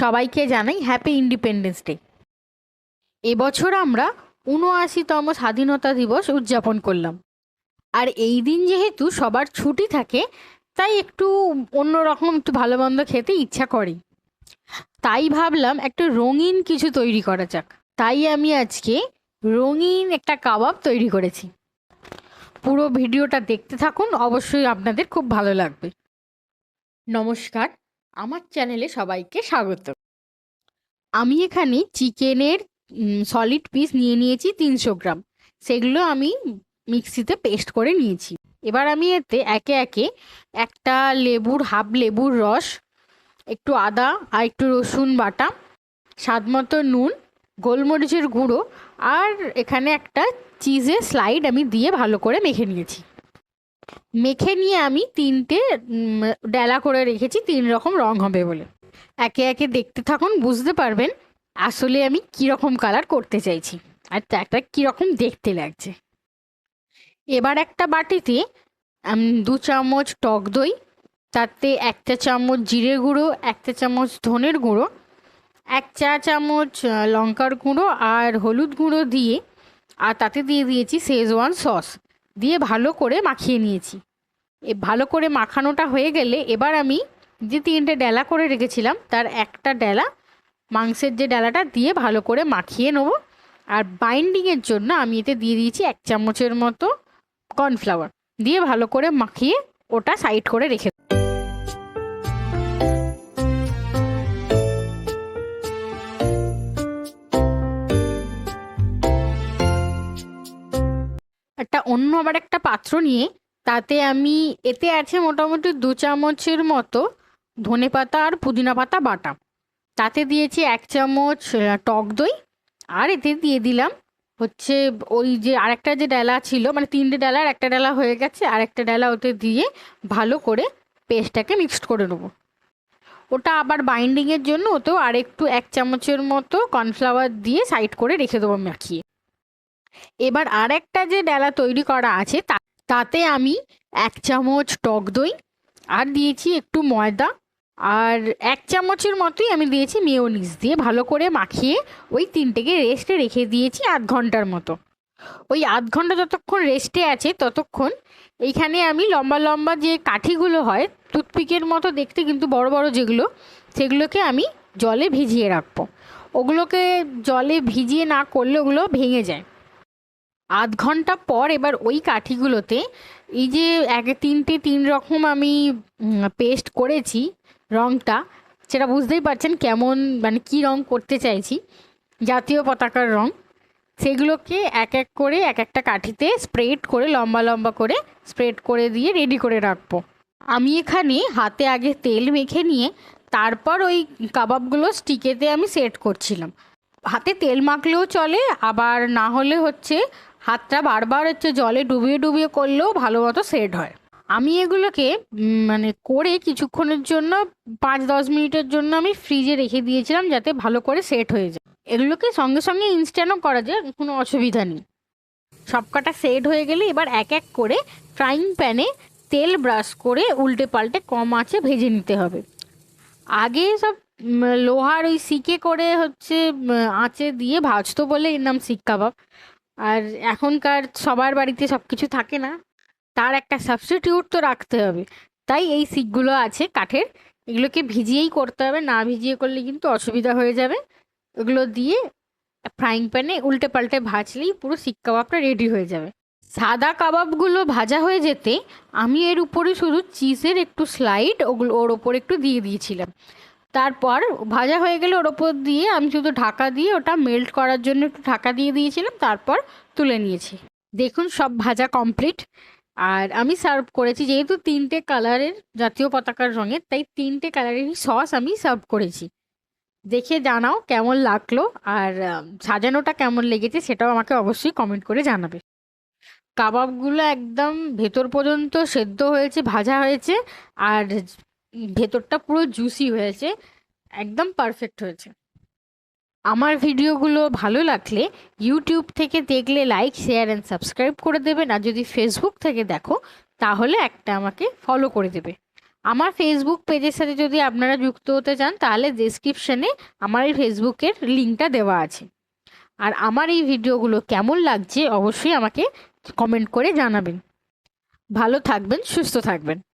সবাইকে জানাই happy independence day এবছর আমরা উনআশিতম স্বাধীনতা দিবস উদযাপন করলাম। আর এই দিন যেহেতু সবার ছুটি থাকে, তাই একটু অন্যরকম একটু ভালো মন্দ খেতে ইচ্ছা করে। তাই ভাবলাম একটা রঙিন কিছু তৈরি করা যাক। তাই আমি আজকে রঙিন একটা কাবাব তৈরি করেছি। পুরো ভিডিওটা দেখতে থাকুন, অবশ্যই আপনাদের খুব ভালো লাগবে। নমস্কার। আমার চ্যানেলে সবাইকে স্বাগত। আমি এখানে চিকেনের সলিড পিস নিয়ে নিয়েছি তিনশো গ্রাম। সেগুলো আমি মিক্সিতে পেস্ট করে নিয়েছি। এবার আমি এতে একে একে একটা লেবুর হাফ লেবুর রস, একটু আদা আর একটু রসুন বাটা, স্বাদ মতো নুন, গোলমরিচের গুঁড়ো আর এখানে একটা চিজের স্লাইড আমি দিয়ে ভালো করে মেখে নিয়েছি। মেখে নিয়ে আমি তিনটে ডেলা করে রেখেছি, তিন রকম রং হবে বলে। একে একে দেখতে থাকুন, বুঝতে পারবেন আসলে আমি কীরকম কালার করতে চাইছি আর একটা কীরকম দেখতে লাগছে। এবার একটা বাটিতে দু চামচ টক দই, তাতে একটা চামচ জিরে গুঁড়ো, একটা চামচ ধনের গুঁড়ো, এক চা চামচ লঙ্কার গুঁড়ো আর হলুদ গুঁড়ো দিয়ে, আর তাতে দিয়ে দিয়েছি শেজওয়ান সস দিয়ে ভালো করে মাখিয়ে নিয়েছি। এ ভালো করে মাখানোটা হয়ে গেলে এবার আমি যে তিনটে ডেলা করে রেখেছিলাম, তার একটা ডেলা মাংসের যে ডেলাটা দিয়ে ভালো করে মাখিয়ে নেব। আর বাইন্ডিংয়ের জন্য আমি এতে দিয়ে দিয়েছি এক চামচের মতো কর্নফ্লাওয়ার দিয়ে ভালো করে মাখিয়ে ওটা সাইড করে রেখে একটা অন্য আবার একটা পাত্র নিয়ে তাতে আমি, এতে আছে মোটামুটি দু চামচের মতো ধনে পাতা আর পুদিনা পাতা বাটা। তাতে দিয়েছি এক চামচ টক দই। আর এতে দিয়ে দিলাম হচ্ছে ওই যে আরেকটা যে ডালা ছিল মানে তিনটে ডালার একটা ডালা হয়ে গেছে। আর একটা ডালা ওতে দিয়ে ভালো করে পেস্টটাকে মিক্সড করে নেব। ওটা আবার বাইন্ডিংয়ের জন্য ওতেও আর একটু এক চামচের মতো কর্নফ্লাওয়ার দিয়ে সাইড করে রেখে দেবো মাখিয়ে। এবার আর একটা যে ডালা তৈরি করা আছে তাতে আমি এক চামচ টক দই আর দিয়েছি একটু ময়দা। আর এক চামচের মতোই আমি দিয়েছি মেয়োনিজ দিয়ে ভালো করে মাখিয়ে ওই তিনটেকে রেস্টে রেখে দিয়েছি আধ ঘণ্টার মতো। ওই আধ ঘণ্টা যতক্ষণ রেস্টে আছে ততক্ষণ এইখানে আমি লম্বা লম্বা যে কাঠিগুলো হয়, টুথপিকের মতো দেখতে কিন্তু বড় বড় যেগুলো, সেগুলোকে আমি জলে ভিজিয়ে রাখব। ওগুলোকে জলে ভিজিয়ে না করলে ওগুলো ভেঙে যায়। আধ ঘণ্টা পর এবার ওই কাঠিগুলোতে এই যে এক, তিনটে তিন রকম আমি পেস্ট করেছি রঙটা সেটা বুঝতেই পারছেন কেমন মানে কী রং করতে চাইছি, জাতীয় পতাকার রং। সেগুলোকে এক এক করে এক একটা কাঠিতে স্প্রেড করে, লম্বা লম্বা করে স্প্রেড করে দিয়ে রেডি করে রাখব। আমি এখানে হাতে আগে তেল মেখে নিয়ে তারপর ওই কাবাবগুলো স্টিকেতে আমি সেট করছিলাম। হাতে তেল মাখলেও চলে, আবার না হলে হচ্ছে হাতটা বারবার হচ্ছে জলে ডুবিয়ে ডুবিয়ে করলেও ভালো মতো সেট হয়। আমি এগুলোকে মানে করে কিছুক্ষণের জন্য, পাঁচ দশ মিনিটের জন্য আমি ফ্রিজে রেখে দিয়েছিলাম যাতে ভালো করে সেট হয়ে যায়। এগুলোকে সঙ্গে সঙ্গে ইনস্ট্যান্টও করা যায়, কোনো অসুবিধা নেই। সবকটা সেট হয়ে গেলে এবার এক এক করে ফ্রাইং প্যানে তেল ব্রাশ করে উল্টে পাল্টে কম আঁচে ভেজে নিতে হবে। আগে সব লোহার ওই সিকে করে হচ্ছে আঁচে দিয়ে ভাজতো বলে এর নাম শিক কাবাব। আর এখনকার সবার বাড়িতে সব কিছু থাকে না, তার একটা সাবস্টিটিউট তো রাখতে হবে। তাই এই শিকগুলো আছে কাঠের, এগুলোকে ভিজিয়েই করতে হবে, না ভিজিয়ে করলে কিন্তু অসুবিধা হয়ে যাবে। এগুলো দিয়ে ফ্রাইং প্যানে উল্টে পাল্টে ভাজলেই পুরো শিক কাবাবটা রেডি হয়ে যাবে। সাদা কাবাবগুলো ভাজা হয়ে যেতে আমি এর উপরে শুধু চিজের একটু স্লাইড ওগুলো, ওর ওপর একটু দিয়ে দিয়েছিলাম। তারপর ভাজা হয়ে গেলে ওর ওপর দিয়ে আমি শুধু ঢাকা দিয়ে ওটা মেল্ট করার জন্য একটু ঢাকা দিয়ে দিয়েছিলাম, তারপর তুলে নিয়েছি। দেখুন সব ভাজা কমপ্লিট আর আমি সার্ভ করেছি, যেহেতু তিনটে কালারের জাতীয় পতাকার রঙের, তাই তিনটে কালারেরই সস আমি সার্ভ করেছি। দেখে জানাও কেমন লাগল, আর সাজানোটা কেমন লেগেছে সেটাও আমাকে অবশ্যই কমেন্ট করে জানাবে। কাবাবগুলো একদম ভেতর পর্যন্ত সেদ্ধ হয়েছে, ভাজা হয়েছে, আর ভেতরটা পুরো জুসি হয়েছে, একদম পারফেক্ট হয়েছে। আমার ভিডিওগুলো ভালো লাগলে ইউটিউব থেকে দেখলে লাইক শেয়ার অ্যান্ড সাবস্ক্রাইব করে দেবেন, আর যদি ফেসবুক থেকে দেখো, তাহলে একটা আমাকে ফলো করে দেবে। আমার ফেসবুক পেজের সাথে যদি আপনারা যুক্ত হতে চান, তাহলে ডেসক্রিপশনে আমার এই ফেসবুকের লিঙ্কটা দেওয়া আছে। আর আমার এই ভিডিওগুলো কেমন লাগছে, অবশ্যই আমাকে কমেন্ট করে জানাবেন। ভালো থাকবেন, সুস্থ থাকবেন।